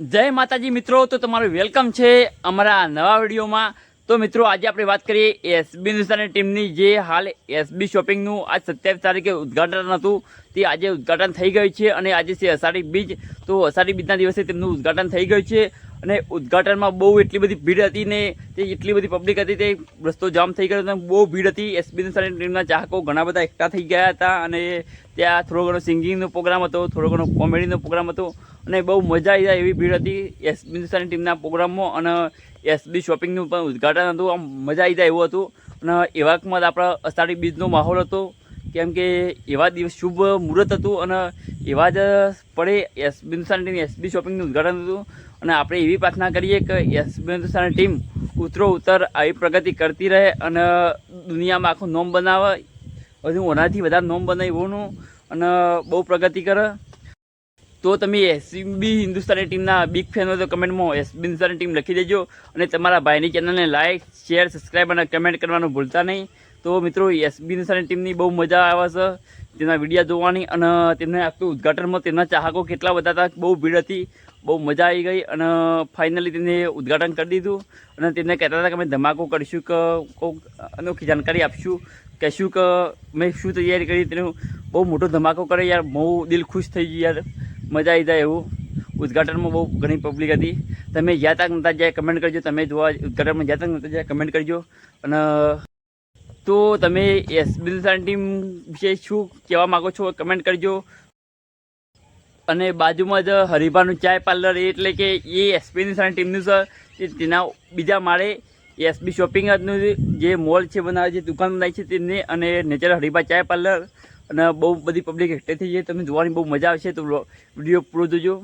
જય માતાજી મિત્રો, તો તમારું વેલકમ છે અમારા નવા વિડીયોમાં. તો મિત્રો, આજે આપણે વાત કરીએ એસબી હિન્દુસ્તાની ટીમની, જે હાલ એસબી શોપિંગનું આજ સત્યાવીસ તારીખે ઉદ્ઘાટન હતું. તે આજે ઉદ્ઘાટન થઈ ગયું છે અને આજે છે અષાઢી બીજ. તો અષાઢી બીજના દિવસે તેમનું ઉદ્ઘાટન થઈ ગયું છે. અને ઉદ્ઘાટનમાં બહુ એટલી બધી ભીડ હતી ને તે એટલી બધી પબ્લિક હતી, તે રસ્તો જામ થઈ ગયો હતો બહુ ભીડ હતી. એસબીએન ટીમના ચાહકો ઘણા બધા એકઠા થઈ ગયા હતા અને ત્યાં થોડો ઘણો સિંગિંગનો પ્રોગ્રામ હતો, થોડો ઘણો કોમેડીનો પ્રોગ્રામ હતો અને બહુ મજા આવી જાય એવી ભીડ હતી એસબી હિન્દુસ્તાની ટીમના પ્રોગ્રામમાં અને એસબી શોપિંગનું પણ ઉદ્ઘાટન હતું, આમ મજા આવી જાય એવું હતું. અને એવામાં જ આપણા અષાઢી બીજનો માહોલ હતો. કેમ કે એવા દિવસ શુભ મુહૂર્ત હતું અને એવા જ પડે એસબી હિન્દુસ્તાની ટીમ એસબી શોપિંગનું ઉદઘાટન હતું. અને આપણે એવી પ્રાર્થના કરીએ કે એસબી હિન્દુસ્તાની ટીમ ઉતરો, ઉતર, આવી પ્રગતિ કરતી રહે અને દુનિયામાં આખું નોમ બનાવે. હજુ ઓનાથી વધારે નોમ બનાવ્યું અને બહુ પ્રગતિ કરે. તો તમે એસબી હિન્દુસ્તાની ટીમના બિગ ફેન હોય તો કમેન્ટમાં એસબી હિન્દુસ્તાની ટીમ લખી દેજો. અને તમારા ભાઈની ચેનલને લાઇક શેર સબસ્ક્રાઈબ અને કમેન્ટ કરવાનું ભૂલતા નહીં. તો મિત્રો એસબી નિશાની ટીમની બહુ મજા આવે છે. તેના વિડીયા જોવાની અને તેમને આખું ઉદ્ઘાટનમાં તેમના ચાહકો કેટલા બધા હતા, બહુ ભીડ હતી, બહુ મજા આવી ગઈ અને ફાઇનલી તેમને ઉદ્ઘાટન કરી દીધું. અને તેમને કહેતા હતા કે અમે ધમાકો કરીશું કે કોઈક અનોખી જાણકારી આપશું, કહેશું કે મેં શું તૈયારી કરી, તેનું બહુ મોટો ધમાકો કરે યાર, બહુ દિલ ખુશ થઈ ગયું યાર, મજા આવી જાય એવું. ઉદઘાટનમાં બહુ ઘણી પબ્લિક હતી. તમે જ્યાં તક નતા જાય કમેન્ટ કરજો, તમે જોવા ઉદઘાટનમાં જ્યાં તક નતા જાય કમેન્ટ કરજો. અને તો તમે એસબી ટીમ વિશે શું કહેવા માગો છો? કમેન્ટ કરજો. અને બાજુમાં જ હરિભાનું ચાય પાર્લર એટલે કે એ એસપીની સારી ટીમનું છે. તેના બીજા માળે એસબી શોપિંગ જે મોલ છે, બનાવે છે, દુકાન બનાવી છે તેને અને નેચર હરિભા ચાય પાર્લર અને બહુ બધી પબ્લિક એકઠી થઈ છે. તમને જોવાની બહુ મજા આવશે. તો વીડિયો પૂરો જોજો.